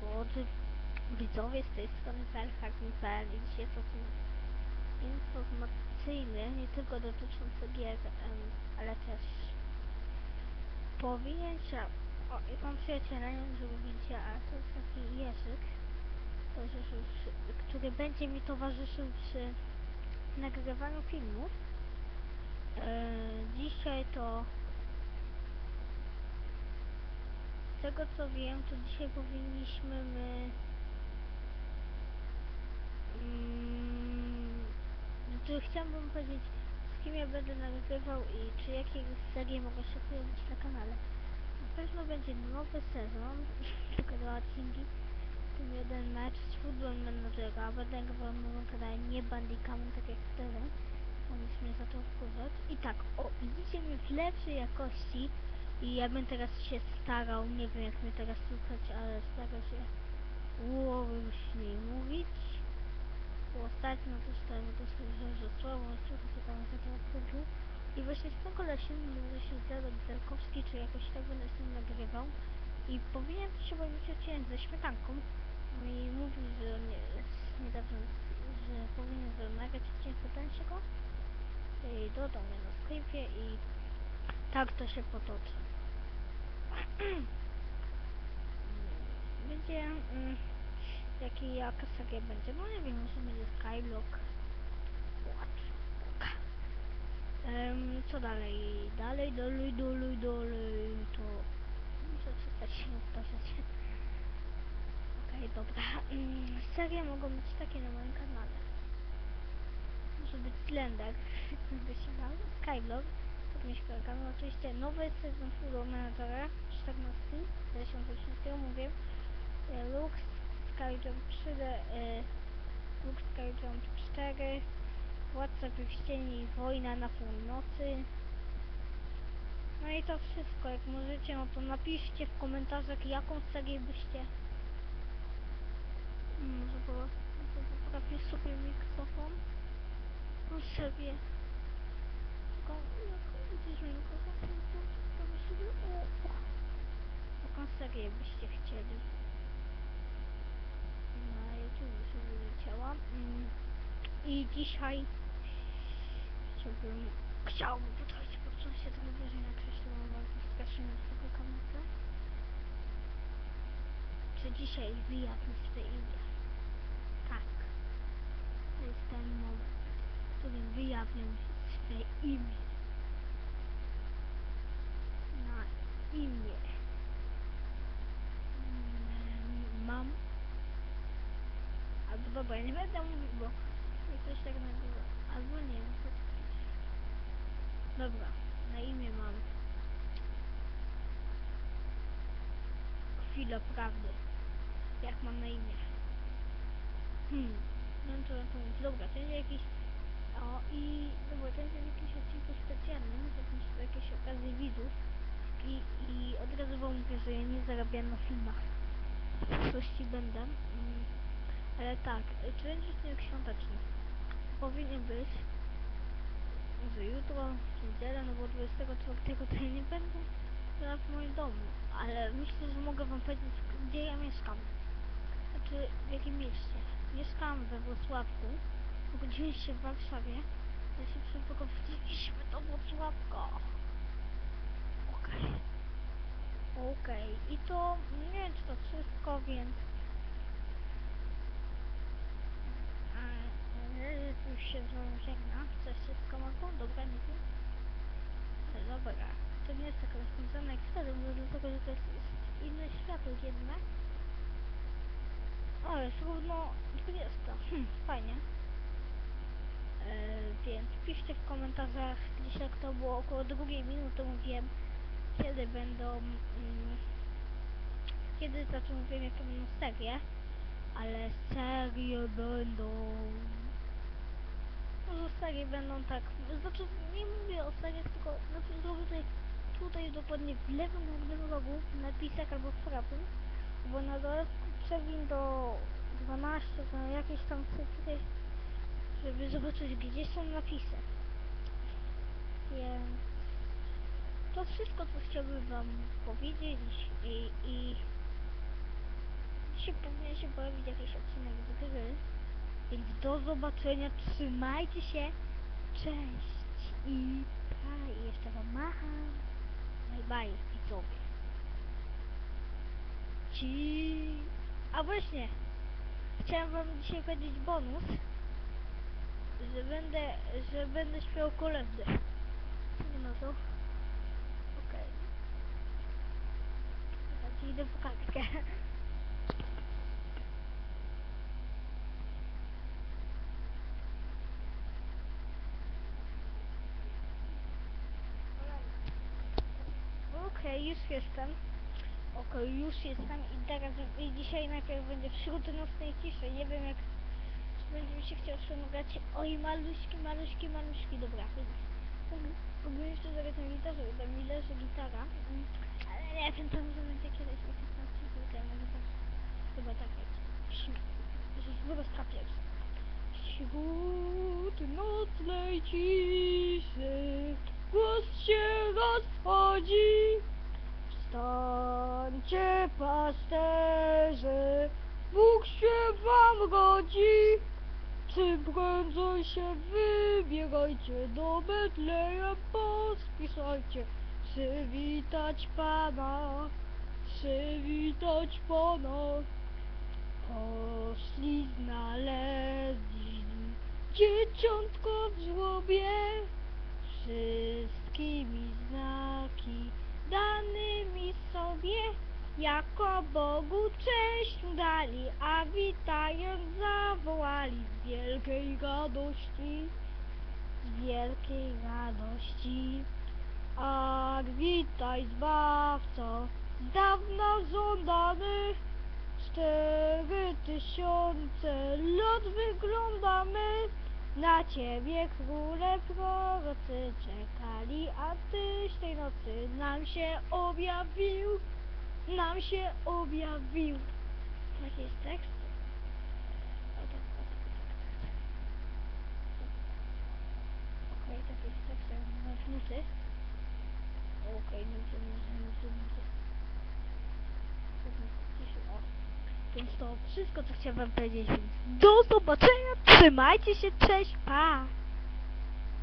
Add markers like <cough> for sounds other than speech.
drodzy widzowie z tej strony Pelhak.pl i dzisiaj jest odcinek informacyjny, nie tylko dotyczący gier, ale też powinięcia. O, i mam przyjaciela, żeby to jest taki jeżyk, który będzie mi towarzyszył przy nagrywaniu filmów. E, dzisiaj to z tego co wiem, to dzisiaj powinniśmy my mm, znaczy chciałbym powiedzieć z kim ja będę nagrywał i czy jakie serie mogą się pojawić na kanale. Na pewno będzie nowy sezon, <laughs> tylko dwa odcinki, tym jeden mecz z Football Managera, będę nagrywał na nowym kanale, nie Bandicamem, tak jak wtedy, bo nic mnie zaczął wkurzać. I tak, o, widzicie mnie w lepszej jakości i ja bym teraz się starał, nie wiem jak mnie teraz słuchać, ale starał się głośniej mówić. Ostatnio dostałem jakieś że słabo, trochę się tam zaczęło. I właśnie z tym kolesiem nazywa się Zero Zelkowski, czy jakoś tak będę z nim nagrywał. I powinien się pojawić odcinek ze śmietanką. No I mówił, że jest niedawno, że powinien nagrać odcinek tańszego. I dodał mnie na sklepie i tak to się potoczy. <clears throat> będzie mm, jaki jaka seria będzie, no nie wiem, może będzie Skyblock. What? Um, co dalej? Dalej, dalej, dalej, dalej, to muszę przestać się powtarzać. Okej, dobra. Mm, serie mogą być takie na moim kanale. Może być Slender, <laughs> będę się bał, Skyblock, Podnieś kanał, oczywiście nowy sezon Football Managera, 14, 2018 mówię. E, Lux Skyjump 3D, e, Lux Skyjump 4, Władca Pierścieni, Wojna na północy. No i to wszystko, jak możecie, no to napiszcie w komentarzach, jaką serię byście... Mm, Może było, może poprawię sobie mikrofon. No serię. Tylko, Jaką serię byście chcieli? na YouTube sobie leciała. I dzisiaj chciałbym, chciałbym potrafić podcząć się tego krześle, bo bardzo strasznie z tego kamerę. Czy dzisiaj wyjadę swe imię? Tak. To jest ten moment, w którym wyjawnię swe imię. Na imię. Mam Albo dobra, nie będę mówił, bo jakoś tak nazywa. Albo nie. Dobra, na imię mam. Chwilę prawdy. Jak mam na imię? Hmm, no to to jest dobra, to jest jakiś... O i dobra, to jest jakiś odcinek specjalny, z jakimś jakiejś okazji widzów. I, I od razu wam mówię, że ja nie zarabiam na filmach. W przyszłości będę. Mm. Ale tak, czy będzie odcinek świąteczny? Powinien być. Może jutro, w niedzielę, no bo 24 to ja nie będę ja w moim domu. Ale myślę, że mogę wam powiedzieć, gdzie ja mieszkam. Znaczy, w jakim mieście. Mieszkam we Wrocławku. Urodziłem się w Warszawie. Ja się przeprowadziliśmy do Wrocławka. Okej. Okej. I to, nie wiem czy to wszystko, więc A, już się z wami żegna. Coś wszystko mogą? Dobra, nie wiem. Ale dobra. To nie jest taka rozpędzona jak wtedy, bo dlatego, że to jest inny światło jednak. O, jest równo 20. Hm, fajnie. E, więc piszcie w komentarzach, jak to było około drugiej minuty mówiłem, kiedy będą, mm, kiedy znaczy mówiłem jakie będą serie, ale serie będą może serie będą tak, znaczy nie mówię o seriach, tylko znaczy zrobię tutaj, tutaj dokładnie w lewym górnym rogu napisek albo frapy, bo na dole przewin do 12, to jakieś tam cyfry, żeby zobaczyć gdzie są napisy. Więc to wszystko co chciałbym wam powiedzieć i, i dzisiaj powinien się pojawić jakiś odcinek do gry. Więc do zobaczenia, trzymajcie się, cześć i pa, jeszcze wam macham. Bye bye, widzowie. Ci... A właśnie, chciałem wam dzisiaj powiedzieć bonus, że będę, że będę śpiewał kolendy. Nie ma co? Okej. Teraz idę po kartkę. Okej, już jestem. Okej, już jestem i teraz i dzisiaj najpierw będzie wśród nocnej ciszy. Nie wiem jak będzie mi się chciał ściągać. Oj, maluśki, maluśki, maluśki. Dobra, mógłbym jeszcze zagrać na gitarze, bo tam mi leży gitara. Mm, Ale nie wiem, to może będzie kiedyś jakiś tam odcinek, może tak. Chyba tak jak. Wyrostka pierwsza. Wśród nocnej ciszy głos się rozchodzi. Wstańcie pasterze, Bóg się wam rodzi. Czy prędzej się wybierajcie do Betlejem, pospisajcie. Przywitać Pana, przywitać Pana. Poszli znaleźli dzieciątko w żłobie, wszystkimi znaki danymi sobie, jako Bogu cześć dali, a witając zawołali z wielkiej radości, z wielkiej radości. Ach, witaj Zbawco, z dawna żądany, cztery tysiące lat wyglądamy, na ciebie króle prorocy czekali, a tyś tej nocy nam się objawił, nam się objawił. Taki jest tekst. O, tak, o, tak, o, tak, tak. Okej, taki jest tekst, na nuty. Okej, nuty, nuty, nuty, nuty. Ciszy, o. Więc to wszystko, co chciałem wam powiedzieć. Do zobaczenia, trzymajcie się, cześć, pa!